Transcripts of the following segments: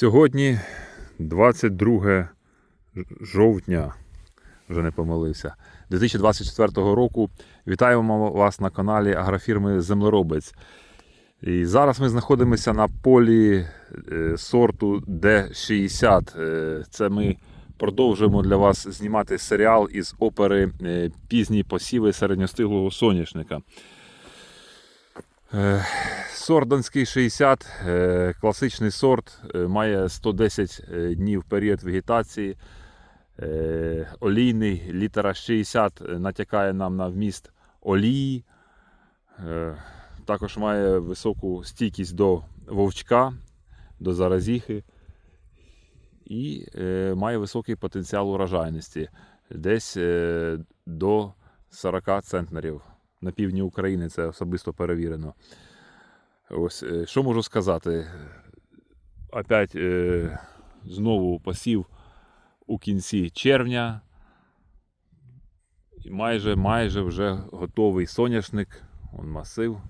Сьогодні 22 жовтня, вже не помилився, 2024 року. Вітаємо вас на каналі агрофірми Землеробець. І зараз ми знаходимося на полі е, сорту D60. Е, Це ми продовжуємо для вас знімати серіал із опери е, Пізні посіви середньостиглого соняшника. Е, Сорт Донський 60, е, класичний сорт, е, має 110 е, днів період вегетації. Олійний, літера 60 натякає нам на вміст олії. Також має високу стійкість до вовчка, до заразіхи. І має високий потенціал урожайності, десь до 40 центнерів. На півдні України це особисто перевірено. Ось, е, що можу сказати? Опять е, знову посів у кінці червня. І майже, майже вже готовий соняшник, он масив.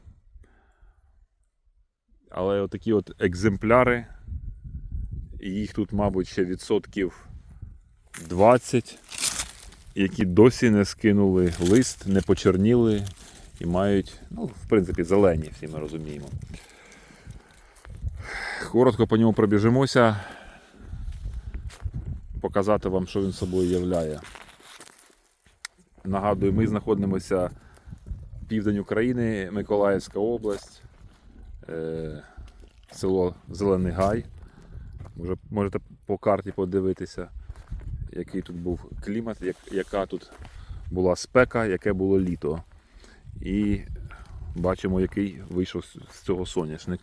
Але отакі от екземпляри, їх тут, мабуть, ще відсотків 20, які досі не скинули лист, не почерніли і мають, ну, в принципі, зелені, всі ми розуміємо. Коротко по ньому пробіжимося, показати вам, що він собою являє. Нагадую, ми знаходимося південь України, Миколаївська область, е, село Зелений Гай. Може, можете по карті подивитися, який тут був клімат, яка тут була спека, яке було літо. І бачимо, який вийшов з- цього соняшник.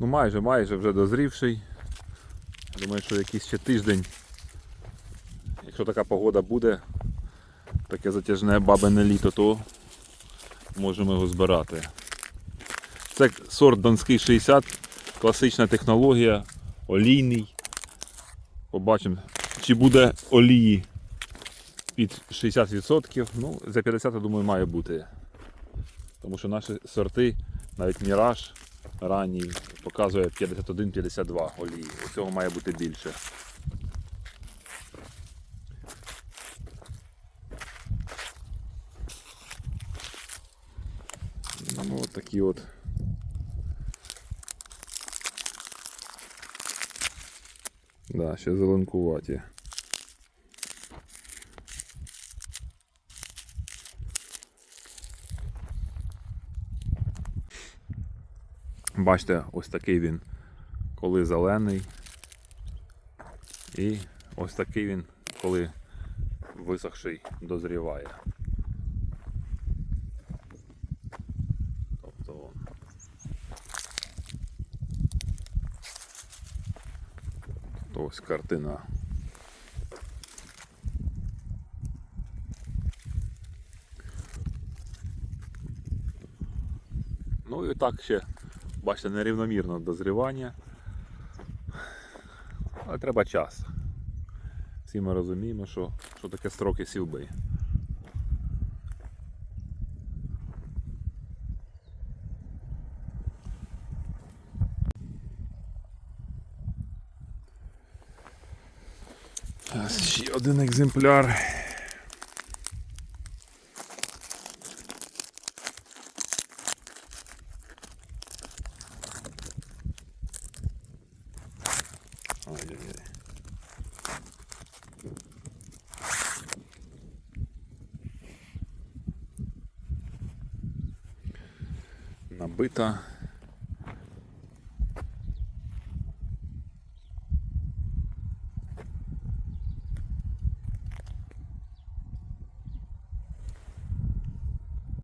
Ну майже, майже вже дозрівший. Думаю, що якийсь ще тиждень, якщо така погода буде, таке затяжне бабине літо, то можемо його збирати. Це сорт Донський 60, класична технологія, олійний. Побачимо, чи буде олії під 60%. Ну, за 50, я думаю, має бути. Тому що наші сорти, навіть Міраж ранній, показує 51-52 олії. У цього має бути більше. Ну, от такі от. Да, ще зеленкуваті. Бачите, ось такий він, коли зелений. І ось такий він, коли висохший дозріває. Тобто он. То ось картина. Ну і так ще, бачите, нерівномірно дозрівання. Але треба час. Всі ми розуміємо, що, що таке строки сівби. Ще один екземпляр. Набита